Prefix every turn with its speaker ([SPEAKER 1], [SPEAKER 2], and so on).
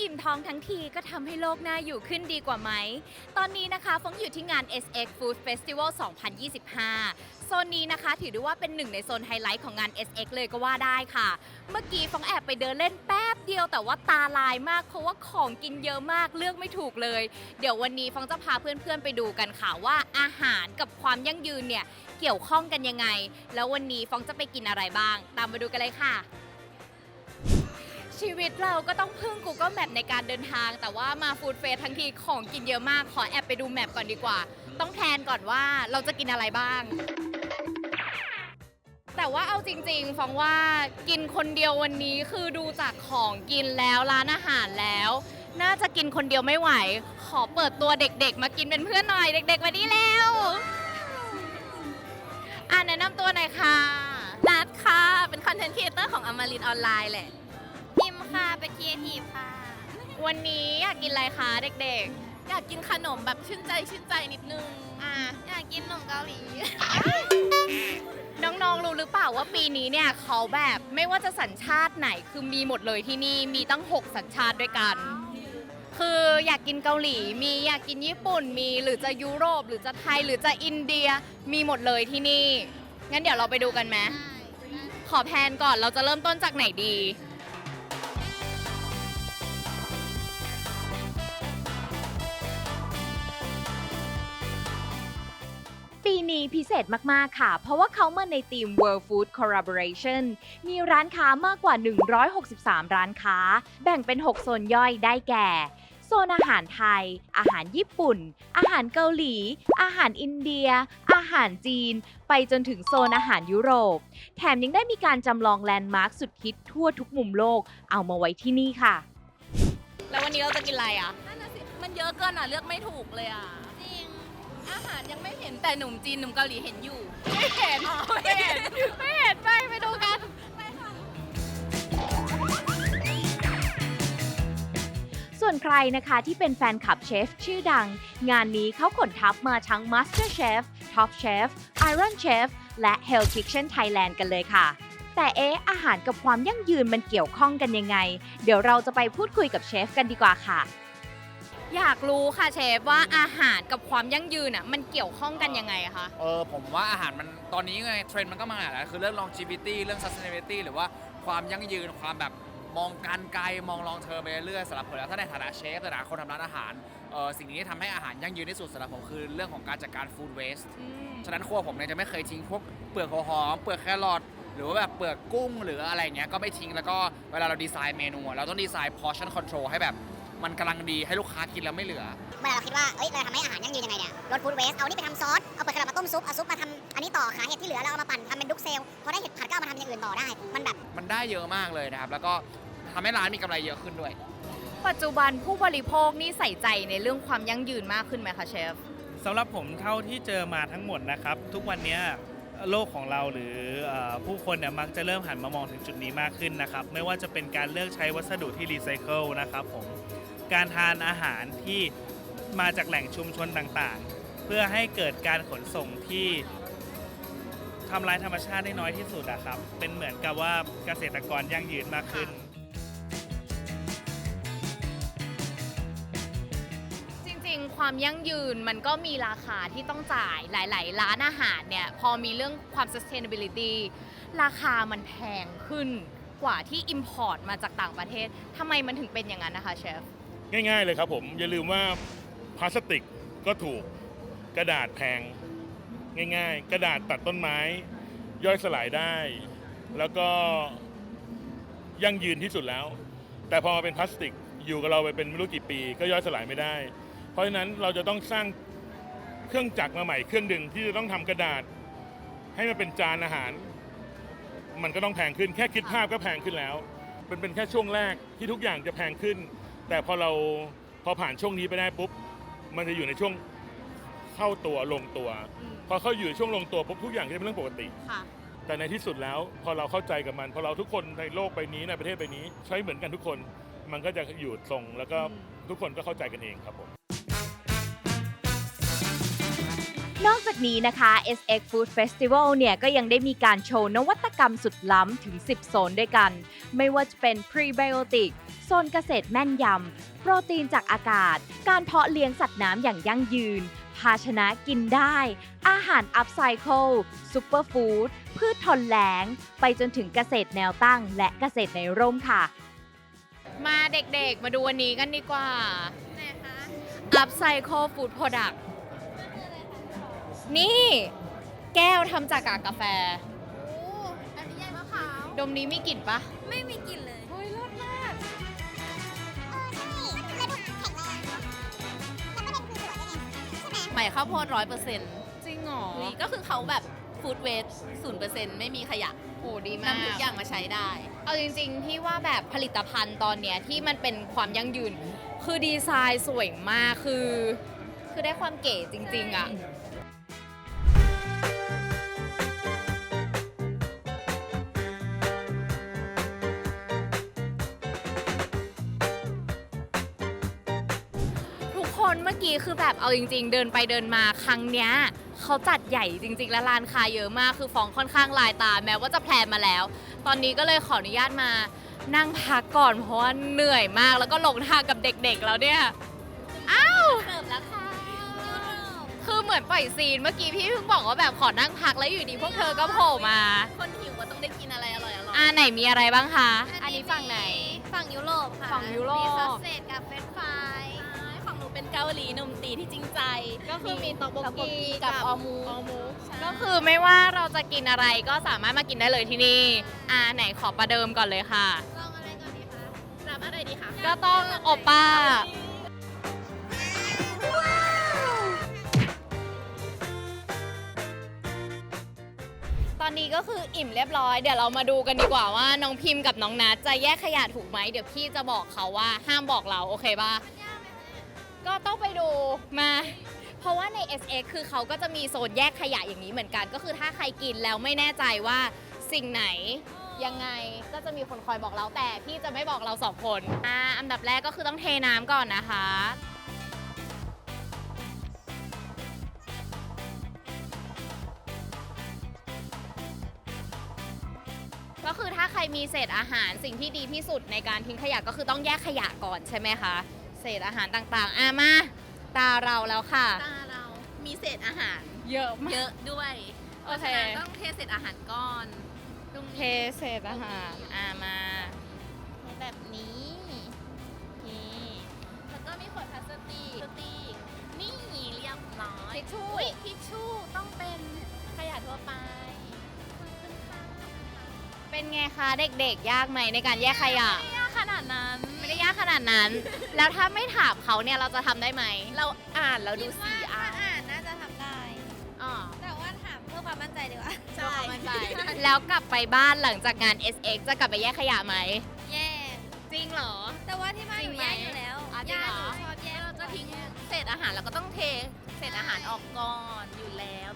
[SPEAKER 1] อิ่มท้องทั้งทีก็ทำให้โลกน่าอยู่ขึ้นดีกว่าไหม ตอนนี้นะคะฟงอยู่ที่งาน SX Food Festival 2025 โซนนี้นะคะถือได้ว่าเป็นหนึ่งในโซนไฮไลท์ของงาน SX เลยก็ว่าได้ค่ะ เมื่อกี้ฟองแอบไปเดินเล่นแป๊บเดียวแต่ว่าตาลายมากเพราะว่าของกินเยอะมากเลือกไม่ถูกเลย เดี๋ยววันนี้ฟองจะพาเพื่อนๆไปดูกันค่ะว่าอาหารกับความยั่งยืนเนี่ยเกี่ยวข้องกันยังไง แล้ววันนี้ฟองจะไปกินอะไรบ้าง ตามมาดูกันเลยค่ะ ชีวิตเราก็ต้องพึ่ง Google Map ในการเดินทาง แต่ว่ามาฟู้ดเฟสทั้งทีของกินเยอะมาก ขอแอบไปดูแมปก่อนดีกว่า ต้องแพลนก่อนว่าเราจะกินอะไรบ้าง แต่ว่าเอาจริงๆฟังว่ากินคนเดียววันนี้คือดูจากของกินแล้วร้านอาหารแล้ว น่าจะกินคนเดียวไม่ไหว ขอเปิดตัวเด็กๆ มากินเป็นเพื่อนหน่อยเด็กๆมาดีแล้วอ่าแนะนำตัวหน่อยค่ะ
[SPEAKER 2] นัดค่ะ เป็นคอนเทนต์ครีเอเตอร์ของอมรินออนไลน์แหละ พิมค่ะ เป็นครีเอทีฟค่ะ
[SPEAKER 1] วันนี้อยากกินอะไรคะเด็ก
[SPEAKER 2] อยากกินขนมแบบชื่นใจชื่นใจนิดนึง
[SPEAKER 1] ๆอ่า
[SPEAKER 2] อยากกินขนมเกาหลี
[SPEAKER 1] น้องๆรู้หรือเปล่าว่าปีนี้เนี่ยเขาแบบไม่ว่าจะสัญชาติไหนคือมีหมดเลยที่นี่มีตั้ง 6 สัญชาติด้วยกัน คืออยากกินเกาหลี มีอยากกินญี่ปุ่น มีหรือจะยุโรป หรือจะไทยหรือจะอินเดียมีหมดเลยที่นี่ งั้นเดี๋ยวเราไปดูกันไหม ขอแพลนก่อนเราจะเริ่มต้นจากไหนดีปี นี้พิเศษมาก ๆ ค่ะ เพราะว่าเขามาในทีม World Food Collaboration มีร้านค้ามากกว่า 163 ร้านค้า แบ่งเป็น 6 โซนย่อยได้แก่โซนอาหารไทย อาหารญี่ปุ่น อาหารเกาหลี อาหารอินเดีย อาหารจีน ไปจนถึงโซนอาหารยุโรป แถมยังได้มีการจำลองแลนด์มาร์คสุดฮิตทั่วทุกมุมโลก เอามาไว้ที่นี่ค่ะ แล้ววันนี้เราจะกินอะไรอะ
[SPEAKER 2] นั่นสิมันเยอะเกินอะ เลือกไม่ถูกเลยอะ อาหารยังไม่เห็นแต่หนุ่มจีนหนุ่มเกาหลีเห็นอยู่
[SPEAKER 1] ไม่เห็นไม่เห็นไม่เห็นไปไปดูกันส่วนใครนะคะที่เป็นแฟนคลับเชฟชื่อดัง งานนี้เขาขนทัพมาทั้ง Master Chef Top Chef Iron Chef และ Hell Kitchen Thailand กันเลยค่ะ แต่เอ๊ะอาหารกับความยั่งยืนมันเกี่ยวข้องกันยังไง เดี๋ยวเราจะไปพูดคุยกับเชฟกันดีกว่าค่ะ อยากรู้ค่ะเชฟว่าอาหารกับความยั่งยืนอะมันเกี่ยวข้องกันยังไงคะ
[SPEAKER 3] เออผมว่าอาหารมันตอนนี้ไงเทรนด์มันก็มาแล้วคือเรื่อง longevity เรื่อง sustainability หรือว่าความยั่งยืนความแบบมองการไกลมองลองเทอมไปเรื่อยๆสำหรับผมแล้วถ้าในฐานะเชฟในฐานะคนทำร้านอาหารเออสิ่งนี้ที่ทำให้อาหารยั่งยืนที่สุดสำหรับผมคือเรื่องของการจัดการ food waste ฉะนั้นครัวผมเนี่ยจะไม่เคยทิ้งพวกเปลือกหัวหอมเปลือกแครอทหรือว่าแบบเปลือกกุ้งหรืออะไรเงี้ยก็ไม่ทิ้งแล้วก็เวลาเราดีไซน์เมนูอะเราต้องดีไซน์ portion control ให้แบบ มันกำลังดีให้ลูกค้ากินแล้วไม่เหลือ
[SPEAKER 4] เมื่อเราคิดว่าเอ้ยเราจะทำให้อาหารยั่งยืนยังไงเนี่ยลดฟู้ดเวส เอานี่ไปทำซอส เอาเปลือกกระดาษมาต้มซุป เอาซุปมาทำอันนี้ต่อขาเห็ดที่เหลือเราเอามาปั่นทำเป็นดุกเซลพอได้เห็ดผัดก็เอามาทำอย่างอื่นต่อได้ มันแบบ
[SPEAKER 3] มันได้เยอะมากเลยนะครับ แล้วก็ทำให้ร้านมีกำไรเยอะขึ้นด้วย
[SPEAKER 1] ปัจจุบันผู้บริโภคนี่ใส่ใจในเรื่องความยั่งยืนมากขึ้นไหมคะเชฟ
[SPEAKER 5] สำหรับผมเท่าที่เจอมาทั้งหมดนะครับ ทุกวันเนี้ย โลกของเราหรือผู้คนเนี่ยมักจะเริ่มหันมามองถึงจุดนี้มากขึ้นนะครับ ไม่ว่าจะเป็นการเลือกใช้วัสดุที่รีไซเคิลนะครับผมการทานอาหารที่มาจากแหล่งชุมชนต่างๆ เพื่อให้เกิดการขนส่งที่ทำลายธรรมชาติได้น้อยที่สุดอะครับ เป็นเหมือนกับว่าเกษตรกรยั่งยืนมากขึ้น
[SPEAKER 1] ความยั่งยืนมันก็มีราคาที่ต้องจ่ายหลาย ๆ ร้านอาหารเนี่ยพอมีเรื่องความ sustainability ราคามันแพงขึ้นกว่าที่ import มาจากต่างประเทศทำไมมันถึงเป็นอย่างนั้นนะคะเชฟ
[SPEAKER 6] ง่ายๆเลยครับผมอย่าลืมว่าพลาสติกก็ถูกกระดาษแพงง่าย ๆ กระดาษตัดต้นไม้ ย่อยสลายได้ แล้วก็ยั่งยืนที่สุดแล้ว แต่พอมาเป็นพลาสติกอยู่กับเราไปเป็นไม่รู้กี่ปี ก็ย่อยสลายไม่ได้ เพราะฉะนั้นเราจะต้องสร้างเครื่องจักรมาใหม่เครื่องดึงที่จะต้องทำกระดาษ ให้มันเป็นจานอาหาร มันก็ต้องแพงขึ้นแค่คิดภาพก็แพงขึ้นแล้วมันเป็นแค่ช่วงแรกที่ทุกอย่างจะแพงขึ้น แต่พอเราพอผ่านช่วงนี้ไปได้ปุ๊บมันจะอยู่ในช่วงเข้าตัวลงตัว พอเข้าอยู่ในช่วงลงตัวปุ๊บทุกอย่างจะเป็นเรื่องปกติ
[SPEAKER 1] ค่ะ
[SPEAKER 6] แต่ในที่สุดแล้วพอเราเข้าใจกับมัน พอเราทุกคนในโลกใบนี้ในประเทศใบนี้ ใช้เหมือนกันทุกคน มันก็จะอยู่ทรงแล้วก็ทุกคนก็เข้าใจกันเองครับผม
[SPEAKER 1] นอกจากนี้นะคะ SX Food Festival เนี่ยก็ยังได้มีการโชว์นวัตกรรมสุดล้ำถึง 10 โซนด้วยกัน ไม่ว่าจะเป็น Prebiotic โซนเกษตรแม่นยำ โปรตีนจากอากาศ การเพาะเลี้ยงสัตว์น้ำอย่างยั่งยืน ภาชนะกินได้ อาหารอัพไซเคิลซูเปอร์ฟู้ดพืชทนแล้งไปจนถึงเกษตรแนวตั้ง และเกษตรในร่มค่ะ มาเด็กๆ มาดูวันนี้กันดีกว่า
[SPEAKER 2] ไหนคะ
[SPEAKER 1] Upcycle Food Product นี่แก้วทำจากกากกาแฟ
[SPEAKER 2] โอ้อันนี้ใหญ่มะขาว
[SPEAKER 1] ดมนี้มีกลิ่นปะ
[SPEAKER 2] ไม่มีกลิ่นเลย
[SPEAKER 1] เฮ้ยเลิศมาก
[SPEAKER 2] ใหม่ข้าวโพดร้อยเปอร์เซ็นต์
[SPEAKER 1] จริงเหรอ
[SPEAKER 2] ก็คือเขาแบบฟู้ดเวสศูนย์เปอร์เซ็นต์ไม่มีขยะ
[SPEAKER 1] โหดีมาก
[SPEAKER 2] นำทุกอย่างมาใช้ได้
[SPEAKER 1] เอาจริงๆ พี่ว่าแบบผลิตภัณฑ์ตอนเนี้ยที่มันเป็นความยั่งยืน คือดีไซน์สวยมากคือ คือได้ความเก๋จริง ๆ อะ คนเมื่อกี้คือแบบเอาจริง ๆ เดินไปเดินมาครั้งเนี้ยเขาจัดใหญ่จริง ๆ และร้านค้าเยอะมากคือฟองค่อนข้างลายตา แม้ว่าจะแพลนมาแล้ว ตอนนี้ก็เลยขออนุญาตมานั่งพักก่อนเพราะว่าเหนื่อยมากแล้วก็หลงทางกับเด็ก ๆ แล้วเนี่ยอ้าว
[SPEAKER 2] เสิร์ฟแล้วค่ะ
[SPEAKER 1] คือเหมือนปล่อยซีนเมื่อกี้พี่เพิ่งบอกว่าแบบขอนั่งพักแล้วอยู่ดีพวกเธอก็โผล่มา
[SPEAKER 2] คนหิวก็ต้องได้กินอะไรอร่อยอร่อย
[SPEAKER 1] อ่าไหนมีอะไรบ้างคะ อันนี้ฝั่งไหน
[SPEAKER 2] ฝั่งยุโรปค่ะ
[SPEAKER 1] ฝั่งยุโรป
[SPEAKER 2] มีซอสเศษกับเฟรนช์ฟรายของหนู เป็นเกาหลีหนุ่มตีที่จริงใจ
[SPEAKER 1] ก็คือมีต๊อกโบกี้
[SPEAKER 2] กับ
[SPEAKER 1] กับ
[SPEAKER 2] ออมู
[SPEAKER 1] ออมู
[SPEAKER 2] ใช่
[SPEAKER 1] ก็คือไม่ว่าเราจะกินอะไรก็สามารถมากินได้เลยที่นี่ อ่าไหนขอประเดิมก่อนเลยค่ะ
[SPEAKER 2] ลองอะไรก่อนดีคะรับอะไรดีคะ
[SPEAKER 1] ก็ต้องโอป้า ตอนนี้ก็คืออิ่มเรียบร้อย เดี๋ยวเรามาดูกันดีกว่าว่าน้องพิมพ์กับน้องนัทจะแยกขยะถูกไหม เดี๋ยวพี่จะบอกเขาว่าห้ามบอกเราโอเคป่ะ ก็ต้องไปดูมา เพราะว่าใน SX คือเขาก็จะมีโซนแยกขยะอย่างนี้เหมือนกัน ก็คือถ้าใครกินแล้วไม่แน่ใจว่าสิ่งไหนยังไงก็จะมีคนคอยบอกเราแต่พี่จะไม่บอกเราสองคนอ่าอันดับแรกก็คือต้องเทน้ำก่อนนะคะ ก็คือถ้าใครมีเศษอาหารสิ่งที่ดีที่สุดในการทิ้งขยะก็คือต้องแยกขยะก่อนใช่ไหมคะ ศษอาหารต่างๆ อะมา ตาเราแล้วค่ะ
[SPEAKER 2] ตาเรา มีเศษอาหาร
[SPEAKER 1] เยอะมาก
[SPEAKER 2] เยอะด้วย
[SPEAKER 1] โอเค
[SPEAKER 2] พราะฉะนั้นต้องเทเศษอาหารก่อน ตรง
[SPEAKER 1] เท
[SPEAKER 2] นี้
[SPEAKER 1] เศษอาหารอะมา
[SPEAKER 2] แบบนี้นี่แล้วก็มีขวดพลาสติกพลาสติกนี่เรียบร้อย
[SPEAKER 1] ทิชชู่
[SPEAKER 2] อุ๊ยทิชชู่ต้องเป็นขยะทั่วไปขอบคุณค่ะ
[SPEAKER 1] เป็นไงคะเด็กๆ ยากไหมในการแยกขยะ
[SPEAKER 2] ไม่ยากข นาดนั้น
[SPEAKER 1] ไม่ได้ยากขนาดนั้น แล้วถ้าไม่ถามเขาเนี่ยเราจะทำได้ไหม
[SPEAKER 2] เราอ่านเราดูสี
[SPEAKER 7] คิด
[SPEAKER 2] อ่า
[SPEAKER 7] ว่านถ้าอ่านน่าจะทำได้
[SPEAKER 1] อ๋อ
[SPEAKER 7] แต่ว่าถามเพื่อความมั่นใจดีกว่า
[SPEAKER 2] ใช่
[SPEAKER 1] แล้วกลับไปบ้านหลังจากงาน SX จะกลับไปแยกขยะไหม
[SPEAKER 7] แย่
[SPEAKER 1] จริงเหรอ
[SPEAKER 7] แต่ว่าที่บ้าน
[SPEAKER 1] จริ
[SPEAKER 7] ห
[SPEAKER 1] ง
[SPEAKER 7] นู
[SPEAKER 1] ไหม
[SPEAKER 7] แย่อยู่แล้ว
[SPEAKER 1] อะจริง
[SPEAKER 7] ย่า
[SPEAKER 1] เหรอ
[SPEAKER 7] หนูชอบแย่
[SPEAKER 2] เราจะทิ้งเศษอาหารเราก็ต้องเทเศษอาหารออกก่อนอยู่แล้วพี่ฟอง